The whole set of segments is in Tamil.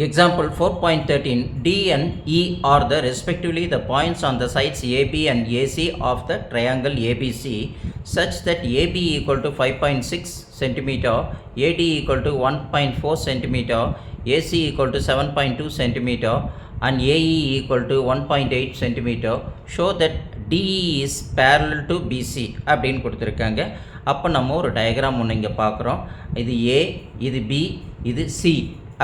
Example 4.13 D and E are the respectively the points on the sides AB and AC of the triangle ABC such that AB equal to 5.6 centimeter, AD equal to 1.4 centimeter, AC equal to 7.2 centimeter and AE equal to 1.8 centimeter show that DE is parallel to BC அப்படின்னு கொடுத்துருக்காங்க அப்போ நம்ம ஒரு டயக்ராம் ஒன்று இங்கே பார்க்குறோம் இது ஏ இது பி இது சி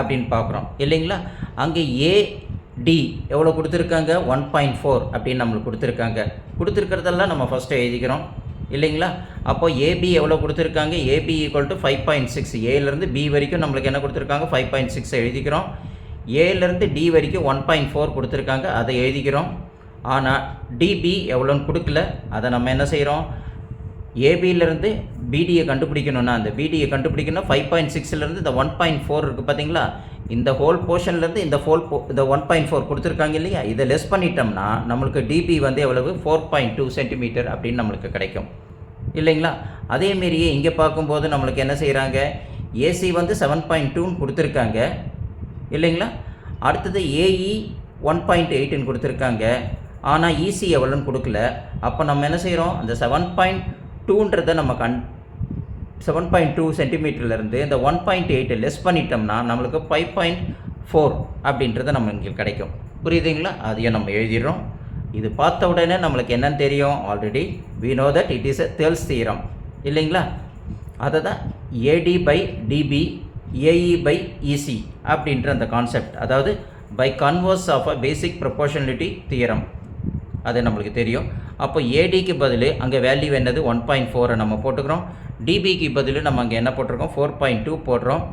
அப்படின்னு பார்க்குறோம். இல்லைங்களா? அங்கே ஏடி எவ்வளோ கொடுத்துருக்காங்க? ஒன் பாயிண்ட் ஃபோர் அப்படின்னு நம்மளுக்கு கொடுத்துருக்காங்க. கொடுத்துருக்கிறதெல்லாம் நம்ம ஃபஸ்ட்டு எழுதிக்கிறோம். இல்லைங்களா? அப்போ ஏபி எவ்வளோ கொடுத்துருக்காங்க? AB equal to five point six ஏலேருந்து B வரைக்கும் நம்மளுக்கு என்ன கொடுத்துருக்காங்க? ஃபைவ் பாயிண்ட் சிக்ஸ் எழுதிக்கிறோம். ஏலேருந்து டி வரைக்கும் ஒன் பாயிண்ட் ஃபோர் கொடுத்துருக்காங்க. அதை எழுதிக்கிறோம். ஆனால் டிபி எவ்வளோன்னு கொடுக்கல. அதை நம்ம என்ன செய்கிறோம் ஏபியிலேருந்து பிடியை கண்டுபிடிக்கணும்னா அந்த பிடியை கண்டுபிடிக்கணும் ஃபைவ் பாயிண்ட் சிக்ஸ்லேருந்து இந்த ஒன் பாயிண்ட் ஃபோர் இருக்குது பார்த்தீங்களா இந்த ஹோல் போர்ஷன்லேருந்து இந்த ஹோல் போ இந்த ஒன் பாயிண்ட் ஃபோர் கொடுத்துருக்காங்க இல்லையா? இதை லெஸ் பண்ணிட்டோம்னா நம்மளுக்கு டிபி வந்து எவ்வளவு? ஃபோர் பாயிண்ட் டூ சென்டிமீட்டர் அப்படின்னு நம்மளுக்கு கிடைக்கும். இல்லைங்களா? அதேமாரியே இங்கே பார்க்கும்போது நம்மளுக்கு என்ன செய்கிறாங்க ஏசி வந்து செவன் பாயிண்ட் டூன்னு கொடுத்துருக்காங்க. இல்லைங்களா? அடுத்தது ஏஇ ஒன் பாயிண்ட் எயிட்டுன்னு கொடுத்துருக்காங்க. ஆனால் இசி எவ்வளோன்னு கொடுக்கல. அப்போ நம்ம என்ன செய்கிறோம் அந்த செவன் பாயிண்ட் டூன்றதை நம்ம கண் செவன் பாயிண்ட் டூ சென்டிமீட்டர்லேருந்து இந்த ஒன் பாயிண்ட் எயிட்டை லெஸ் பண்ணிட்டோம்னா நம்மளுக்கு ஃபைவ் பாயிண்ட் ஃபோர் அப்படின்றது இங்கே கிடைக்கும். புரியுதுங்களா? அதையும் நம்ம எழுதிடுறோம். இது பார்த்த உடனே நம்மளுக்கு என்னன்னு தெரியும்? Already we know that it is a Thales theorem இல்லைங்களா? அதை தான் AD by DB AE by EC அப்படின்ற அந்த கான்செப்ட் அதாவது by converse of a basic proportionality theorem அது நம்மளுக்கு தெரியும். அப்போ ஏடிக்கு பதில் அங்கே வேல்யூ என்னது? ஒன் பாயிண்ட் ஃபோரை நம்ம போட்டுக்கிறோம். டிபிக்கு பதில் நம்ம அங்கே என்ன போட்டிருக்கோம்? ஃபோர் பாயிண்ட் டூ போடுறோம்.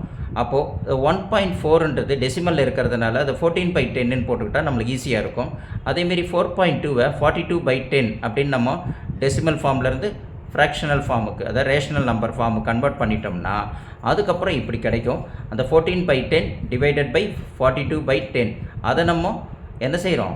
அப்போது ஒன் பாயிண்ட் ஃபோர்ன்றது டெசிமலில் இருக்கிறதுனால அது ஃபோர்டீன் பை டென்னு போட்டுக்கிட்டால் நம்மளுக்கு ஈஸியாக இருக்கும். அதேமாரி ஃபோர் பாயிண்ட் டூவை ஃபார்ட்டி டூ பை டென் அப்படின்னு நம்ம டெசிமல் ஃபார்ம்லேருந்து ஃப்ராக்ஷனல் ஃபார்முக்கு அதாவது ரேஷனல் நம்பர் ஃபார்முக்கு கன்வெர்ட் பண்ணிட்டோம்னா அதுக்கப்புறம் இப்படி கிடைக்கும். அந்த fourteen by ten divided by forty two by ten அதை நம்ம என்ன செய்கிறோம்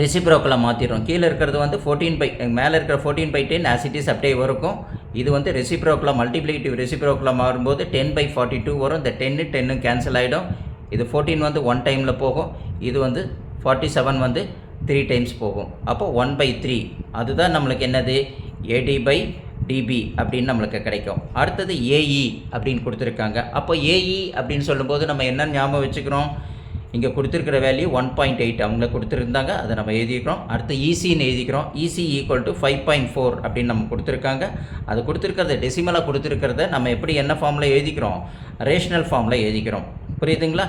ரெசிப்ரோக்கில் மாற்றிடுறோம் கீழே இருக்கிறது வந்து ஃபோர்டீன் பை மேலே இருக்கிற ஃபோர்டீன் பை டென் ஆசிட்டிஸ் அப்படியே இருக்கும் இது வந்து ரெசிப்ரோக்கலாக மல்டிப்ளிகேட்டிவ் ரெசிப்ரோக்கலாக மாறும்போது டென் பை ஃபார்ட்டி டூ வரும். இந்த டென்னு டென்னு கேன்சல் ஆகிடும் இது ஃபோர்டீன் வந்து ஒன் டைமில் போகும். இது வந்து ஃபார்ட்டி செவன் வந்து த்ரீ டைம்ஸ் போகும். அப்போ ஒன் பை த்ரீ அதுதான் நம்மளுக்கு என்னது? ஏடி பை டிபி அப்படின்னு நம்மளுக்கு கிடைக்கும். அடுத்தது ஏஇ அப்படின்னு கொடுத்துருக்காங்க. அப்போ ஏஇ அப்படின்னு சொல்லும்போது நம்ம என்ன ஞாபகம் வச்சுக்கிறோம்? இங்கே கொடுத்துருக்கிற வேல்யூ ஒன் பாயிண்ட் எயிட் அவங்க கொடுத்துருந்தாங்க. அதை நம்ம எழுதிக்கிறோம். அடுத்து ஈசின்னு எழுதிக்கிறோம். EC equal to five point four அப்படின்னு நம்ம கொடுத்துருக்காங்க. அது கொடுத்துருக்கிறத டெசிமலாக கொடுத்துருக்கிறத நம்ம எப்படி என்ன ஃபார்மில் எழுதிக்கிறோம்? ரேஷனல் ஃபார்மில் எழுதிக்கிறோம். புரியுதுங்களா?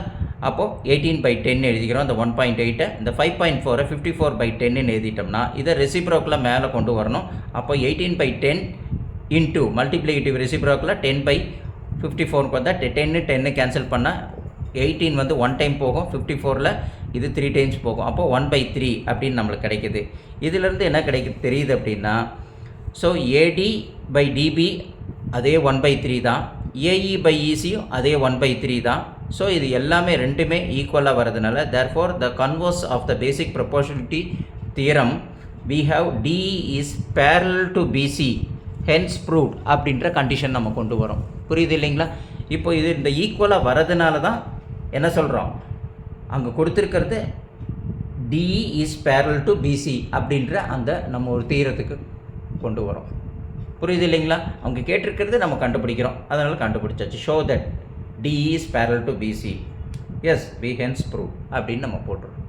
அப்போது எயிட்டீன் பை டென் எழுதிக்கிறோம். அந்த ஒன் பாயிண்ட் எயிட்டை இந்த ஃபைவ் பாயிண்ட் ஃபோரை ஃபிஃப்டி ஃபோர் பை டென்னு எழுதிட்டோம்னா இதை ரெசிப்ரோக்கில் மேலே கொண்டு வரணும். அப்போ eighteen by ten into multiplicative ரெசிப்ரோக்கில் ten by fifty ஃபோருக்கு வந்தால் டென்னு டென்னு கேன்சல் பண்ணால் எயிட்டீன் வந்து ஒன் டைம் போகும் ஃபிஃப்டி ஃபோரில் இது த்ரீ டைம்ஸ் போகும். அப்போ ஒன் பை த்ரீ அப்படின்னு நம்மளுக்கு கிடைக்குது. இதிலேருந்து என்ன கிடைக்குது? தெரியுது அப்படின்னா ஸோ ஏடி பை டிபி அதே ஒன் பை த்ரீ தான். ஏஇ பை இசியும் அதே ஒன் பை த்ரீ தான். ஸோ இது எல்லாமே ரெண்டுமே ஈக்குவலாக வரதுனால therefore the converse of the basic proportionality theorem we have D is parallel to BC hence proved அப்படின்ற கண்டிஷன் நம்ம கொண்டு வரோம். புரியுது இல்லைங்களா? இப்போ இது இந்த ஈக்குவலாக வரதுனால தான் என்ன சொல்கிறோம் அங்கே கொடுத்துருக்கிறது DE is parallel to BC அப்படின்ற அந்த நம்ம ஒரு தீரத்துக்கு கொண்டு வரோம். புரியுது இல்லைங்களா? அவங்க கேட்டிருக்கிறது நம்ம கண்டுபிடிக்கிறோம். அதனால் கண்டுபிடிச்சாச்சு. Show that DE is parallel to BC as we hence prove அப்படின்னு நம்ம போட்டுருவோம்